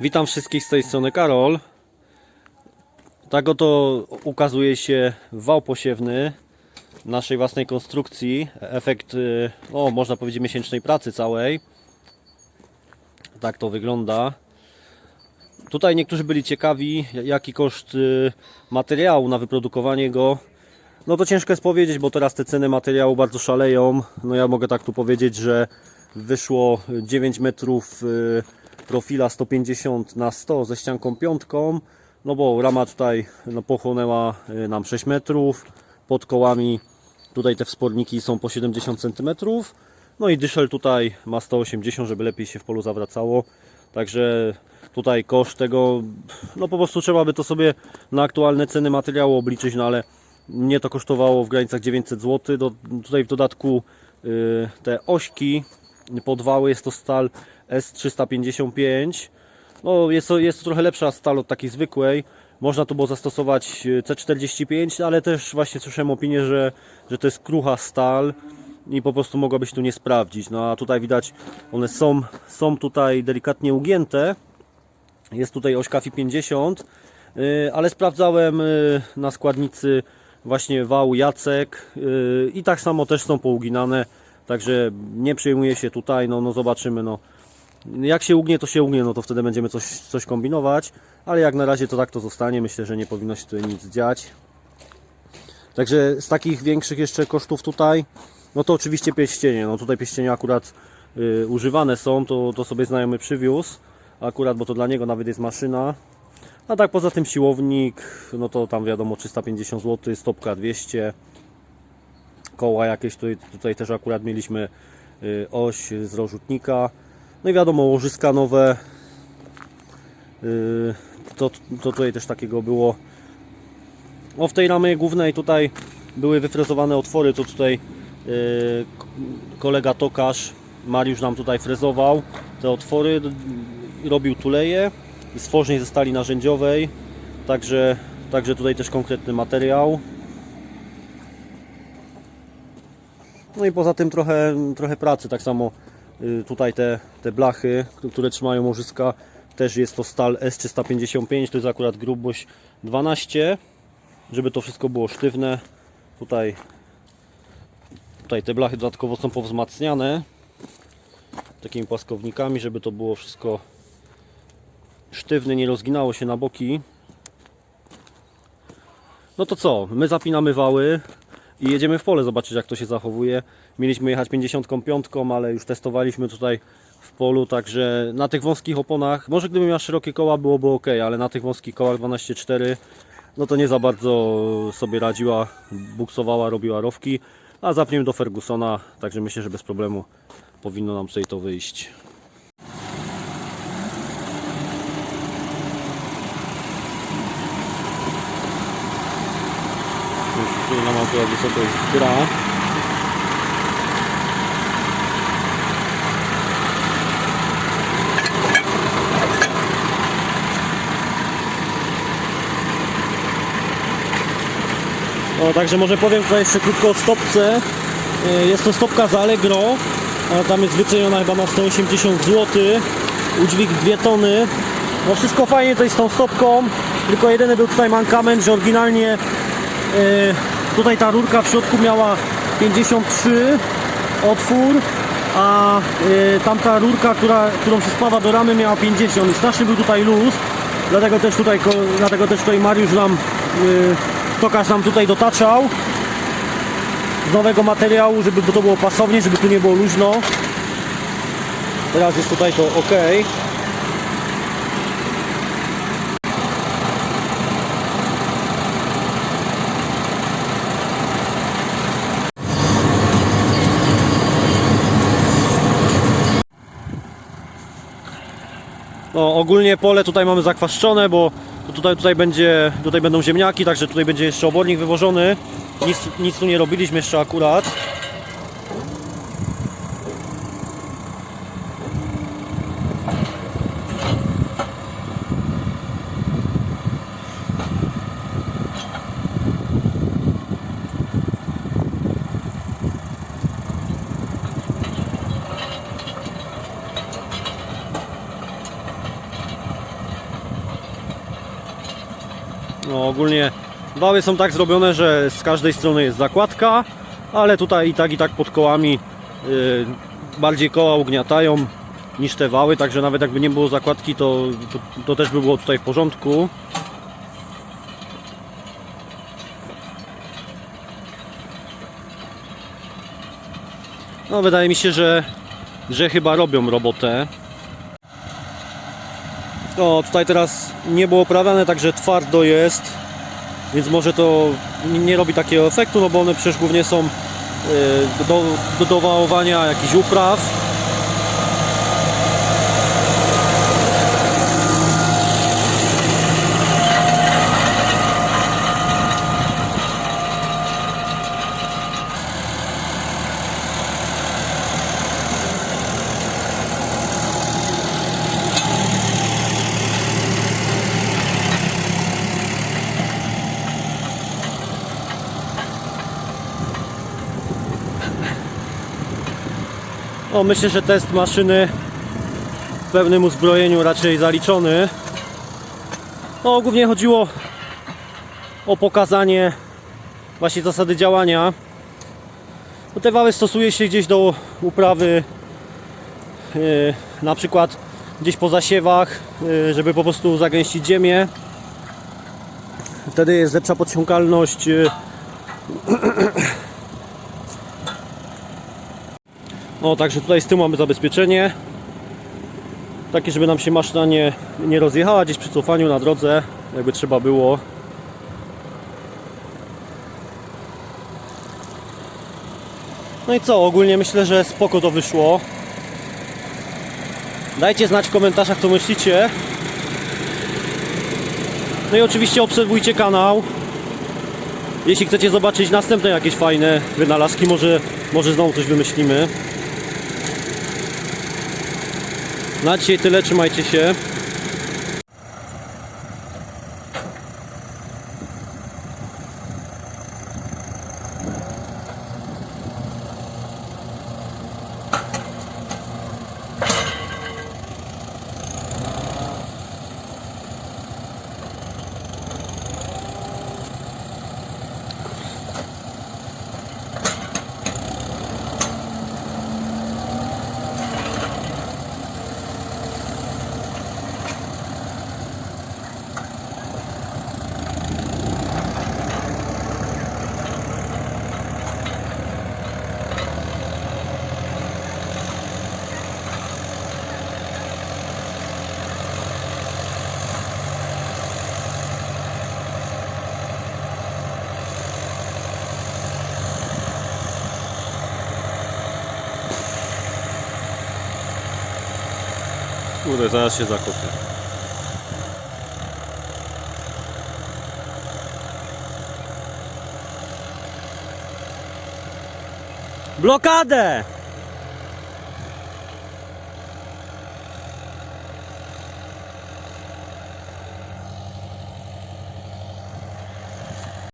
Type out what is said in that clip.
Witam wszystkich z tej strony Karol. Tak oto ukazuje się wał posiewny naszej własnej konstrukcji. Efekt, y, no, można powiedzieć, miesięcznej pracy całej. Tak to wygląda. Tutaj niektórzy byli ciekawi, jaki koszt y, materiału na wyprodukowanie go. No to ciężko jest powiedzieć, bo teraz te ceny materiału bardzo szaleją. No ja mogę tak tu powiedzieć, że wyszło 9 metrów y, profila 150 na 100 ze ścianką piątką. No bo rama tutaj no, pochłonęła y, nam 6 metrów. Pod kołami tutaj te wsporniki są po 70 cm. No i dyszel tutaj ma 180, żeby lepiej się w polu zawracało. Także tutaj koszt tego, no po prostu trzeba by to sobie na aktualne ceny materiału obliczyć, no ale mnie to kosztowało w granicach 900 zł. Do, tutaj w dodatku y, te ośki podwały, jest to stal S355. No, jest, to, jest to trochę lepsza stal od takiej zwykłej. Można tu było zastosować y, C45, ale też właśnie słyszałem opinię, że, że to jest krucha stal i po prostu mogłaby się tu nie sprawdzić. No a tutaj widać, one są, są tutaj delikatnie ugięte. Jest tutaj oś Kafi 50, y, ale sprawdzałem y, na składnicy właśnie wał Jacek i tak samo też są pouginane, także nie przejmuję się tutaj, no, no zobaczymy, no. Jak się ugnie, to się ugnie, no to wtedy będziemy coś, coś kombinować, ale jak na razie to tak to zostanie, myślę, że nie powinno się tutaj nic dziać. Także z takich większych jeszcze kosztów tutaj, no to oczywiście pieścienie, no tutaj pieścienie akurat y, używane są, to, to sobie znajomy przywiózł, akurat, bo to dla niego nawet jest maszyna, a tak poza tym siłownik, no to tam wiadomo 350 zł, stopka 200, koła jakieś tutaj, tutaj też akurat mieliśmy y, oś z rozrzutnika, no i wiadomo łożyska nowe, y, to, to tutaj też takiego było. O w tej ramie głównej tutaj były wyfrezowane otwory, to tutaj y, kolega tokarz Mariusz nam tutaj frezował te otwory, robił tuleje stworzeń ze stali narzędziowej, także, także tutaj też konkretny materiał. No i poza tym trochę, trochę pracy, tak samo y, tutaj te, te blachy, które trzymają łożyska, też jest to stal S355, to jest akurat grubość 12, żeby to wszystko było sztywne. Tutaj, tutaj te blachy dodatkowo są powzmacniane takimi płaskownikami, żeby to było wszystko sztywne, nie rozginało się na boki. No to co? My zapinamy wały i jedziemy w pole zobaczyć jak to się zachowuje. Mieliśmy jechać 55, ale już testowaliśmy tutaj w polu, także na tych wąskich oponach, może gdybym miał szerokie koła byłoby ok, ale na tych wąskich kołach 12.4 no to nie za bardzo sobie radziła, buksowała, robiła rowki, a zapniemy do Fergusona, także myślę, że bez problemu powinno nam tutaj to wyjść. Już tutaj nam akurat wysokość gra. O, także może powiem tutaj jeszcze krótko o stopce. E, Jest to stopka z Allegro. Tam jest wyceniona chyba na 180 zł. Udźwig 2 tony. No wszystko fajnie tutaj z tą stopką. Tylko jedyny był tutaj mankament, że oryginalnie e, tutaj ta rurka w środku miała 53 otwór, a e, tamta rurka, która, którą się spawa do ramy miała 50 i był tutaj luz. Dlatego też tutaj, dlatego też tutaj Mariusz nam, e, tokarz nam tutaj dotaczał z nowego materiału, żeby to było pasownie, żeby tu nie było luźno. Teraz jest tutaj to ok. No, ogólnie pole tutaj mamy zakwaszczone, bo tutaj, tutaj, będzie, tutaj będą ziemniaki, także tutaj będzie jeszcze obornik wywożony. Nic, nic tu nie robiliśmy jeszcze akurat. Ogólnie wały są tak zrobione, że z każdej strony jest zakładka, ale tutaj i tak i tak pod kołami y, bardziej koła ugniatają niż te wały, także nawet jakby nie było zakładki, to, to, to też by było tutaj w porządku. No wydaje mi się, że, że chyba robią robotę. No tutaj teraz nie było oprawiane, także twardo jest. Więc może to nie- robi takiego efektu, no bo one przecież głównie są y, do, do dowałowania jakichś upraw. No, myślę, że test maszyny w pełnym uzbrojeniu raczej zaliczony. No, głównie chodziło o pokazanie właśnie zasady działania. Bo te wały stosuje się gdzieś do uprawy yy, na przykład gdzieś po zasiewach, yy, żeby po prostu zagęścić ziemię. Wtedy jest lepsza podsiąkalność yy, No, także tutaj z tyłu mamy zabezpieczenie. Takie, żeby nam się maszyna nie, nie rozjechała gdzieś przy cofaniu na drodze, jakby trzeba było. No i co, ogólnie myślę, że spoko to wyszło. Dajcie znać w komentarzach, co myślicie. No i oczywiście obserwujcie kanał. Jeśli chcecie zobaczyć następne jakieś fajne wynalazki, może, może znowu coś wymyślimy. Na dzisiaj tyle, trzymajcie się. Kurde, zaraz się zakopię. Blokadę!